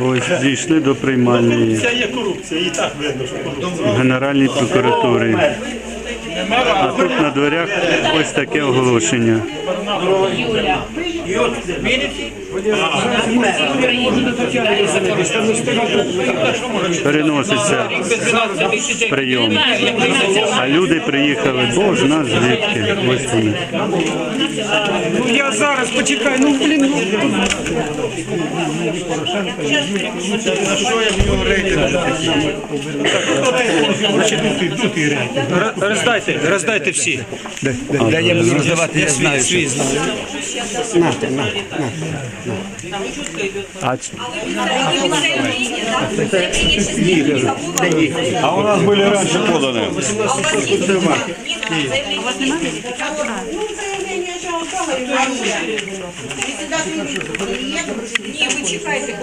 Ось дійшли до приймальної Корупція є корупція, і так видно, що корупція. Генеральної прокуратури. А тут на дверях ось таке оголошення. Переноситься прийом. А люди приїхали, бо ж нас звідки. Ось вони. Ну я зараз почекаю, ну блін, ну роздайте, роздайте всі. Буду роздавати, я знаю. Свій знаю. А на. А у нас были раньше поданы. Ну. Ні, ви чекайте,